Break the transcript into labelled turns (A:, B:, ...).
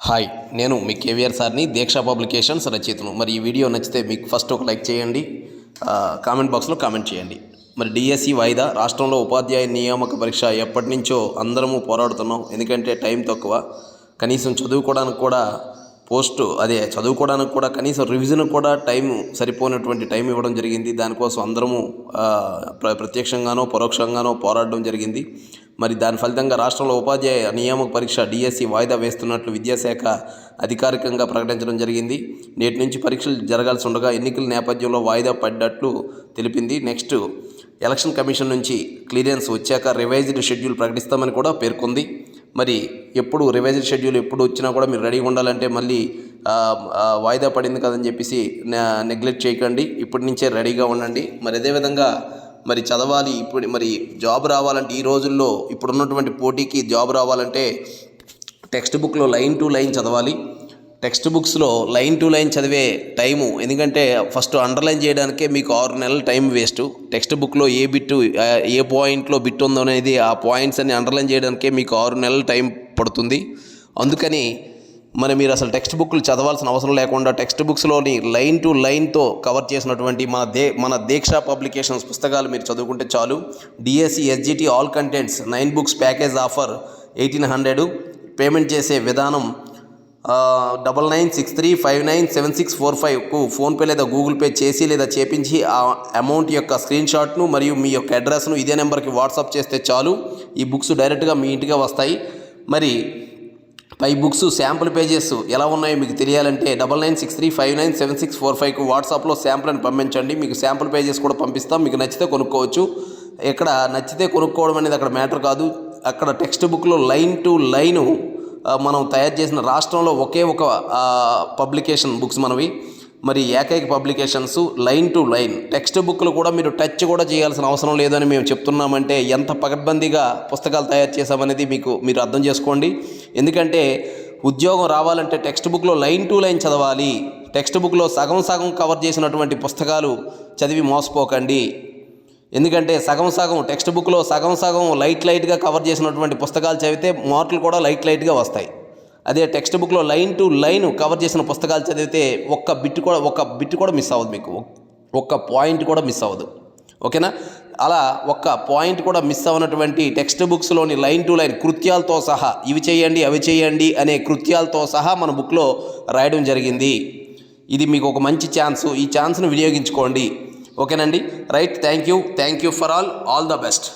A: Hi నేను మీ కేవీఆర్ సార్ని దీక్ష publications రచయితను. మరి ఈ వీడియో నచ్చితే మీకు ఫస్ట్ ఒక లైక్ చేయండి. కామెంట్ బాక్స్లో కామెంట్ చేయండి. మరి డిఎస్సి వాయిదా రాష్ట్రంలో ఉపాధ్యాయ నియామక పరీక్ష ఎప్పటి నుంచో అందరము పోరాడుతున్నాం. ఎందుకంటే టైం తక్కువ. కనీసం చదువుకోవడానికి కూడా పోస్ట్ అదే చదువుకోవడానికి కూడా కనీసం రివిజన్ కూడా టైం సరిపోయినటువంటి టైం ఇవ్వడం జరిగింది. దానికోసం అందరము ప్ర ప్రత్యక్షంగానో పరోక్షంగానో పోరాడడం జరిగింది. మరి దాని ఫలితంగా రాష్ట్రంలో ఉపాధ్యాయ నియామక పరీక్ష డిఎస్సి వాయిదా వేస్తున్నట్లు విద్యాశాఖ అధికారికంగా ప్రకటించడం జరిగింది. నేటి నుంచి పరీక్షలు జరగాల్సి ఉండగా ఎన్నికల నేపథ్యంలో వాయిదా పడ్డట్లు తెలిపింది. నెక్స్ట్ ఎలక్షన్ కమిషన్ నుంచి క్లియరెన్స్ వచ్చాక రివైజ్డ్ షెడ్యూల్ ప్రకటిస్తామని కూడా పేర్కొంది. మరి ఎప్పుడు రివైజ్డ్ షెడ్యూల్ ఎప్పుడు వచ్చినా కూడా మీరు రెడీగా ఉండాలంటే మళ్ళీ వాయిదా పడింది కదని చెప్పేసి నెగ్లెక్ట్ చేయకండి. ఇప్పటి నుంచే రెడీగా ఉండండి. మరి అదేవిధంగా మరి చదవాలి ఇప్పుడు మరి జాబ్ రావాలంటే ఈ రోజుల్లో ఇప్పుడున్నటువంటి పోటీకి జాబ్ రావాలంటే టెక్స్ట్ బుక్లో లైన్ టు లైన్ చదవాలి. టెక్స్ట్ బుక్స్లో లైన్ టు లైన్ చదివే టైము ఎందుకంటే ఫస్ట్ అండర్లైన్ చేయడానికే మీకు ఆరు నెలల టైం వేస్ట్. టెక్స్ట్ బుక్లో ఏ బిట్టు ఏ పాయింట్లో బిట్ ఉందో అనేది ఆ పాయింట్స్ అన్ని అండర్లైన్ చేయడానికే మీకు ఆరు నెలల టైం పడుతుంది. అందుకని మరి మీరు అసలు టెక్స్ట్ బుక్లు చదవాల్సిన అవసరం లేకుండా టెక్స్ట్ బుక్స్లోని లైన్ టు లైన్తో కవర్ చేసినటువంటి మన దే మన దీక్ష పబ్లికేషన్స్ పుస్తకాలు మీరు చదువుకుంటే చాలు. DSC SGT all contents nine books package offer eighteen hundred payment చేసే విధానం double nine six three five nine seven six four ఫైవ్కు PhonePe లేదా గూగుల్ పే చేసి లేదా చేపించి ఆ అమౌంట్ యొక్క స్క్రీన్ షాట్ను మరియు మీ యొక్క అడ్రస్ను ఇదే నెంబర్కి వాట్సాప్ చేస్తే చాలు. ఈ బుక్స్ డైరెక్ట్గా మీ ఇంటికే వస్తాయి. మరి పై బుక్స్ శాంపుల్ పేజెస్ ఎలా ఉన్నాయో మీకు తెలియాలంటే double nine six three five nine seven six four ఫైవ్కు వాట్సాప్లో శాంపుల్ అని పంపించండి. మీకు శాంపుల్ పేజెస్ కూడా పంపిస్తాం. మీకు నచ్చితే కొనుక్కోవచ్చు. ఇక్కడ నచ్చితే కొనుక్కోవడం అనేది అక్కడ మ్యాటర్ కాదు. అక్కడ టెక్స్ట్ బుక్లో లైన్ టు లైను మనం తయారు చేసిన రాష్ట్రంలో ఒకే ఒక పబ్లికేషన్ బుక్స్ మనవి. మరి ఏకైక publications line to line. Text బుక్లు కూడా మీరు టచ్ కూడా చేయాల్సిన అవసరం లేదని మేము చెప్తున్నామంటే ఎంత పకడ్బందీగా పుస్తకాలు తయారు చేసామనేది మీకు మీరు అర్థం చేసుకోండి. ఎందుకంటే ఉద్యోగం రావాలంటే టెక్స్ట్ బుక్లో లైన్ టు లైన్ చదవాలి. టెక్స్ట్ బుక్లో సగం సగం కవర్ చేసినటువంటి పుస్తకాలు చదివి మోసపోకండి. ఎందుకంటే సగం సగం టెక్స్ట్ బుక్లో సగం సగం లైట్ లైట్గా కవర్ చేసినటువంటి పుస్తకాలు చదివితే మార్కులు కూడా లైట్ లైట్గా వస్తాయి. అదే టెక్స్ట్ బుక్లో లైన్ టు లైన్ కవర్ చేసిన పుస్తకాలు చదివితే ఒక్క బిట్ కూడా ఒక్క బిట్ కూడా మిస్ అవ్వదు మీకు. ఒక్క పాయింట్ కూడా మిస్ అవ్వదు. ఓకేనా? అలా ఒక్క పాయింట్ కూడా మిస్ అవ్వనటువంటి టెక్స్ట్ బుక్స్లోని లైన్ టు లైన్ కృత్యాలతో సహా ఇవి చేయండి అవి చేయండి అనే కృత్యాలతో సహా మన బుక్లో రాయడం జరిగింది. ఇది మీకు ఒక మంచి ఛాన్స్. ఈ ఛాన్స్ను వినియోగించుకోండి. ఓకేనండి? Right thank you thank you for all. All the best.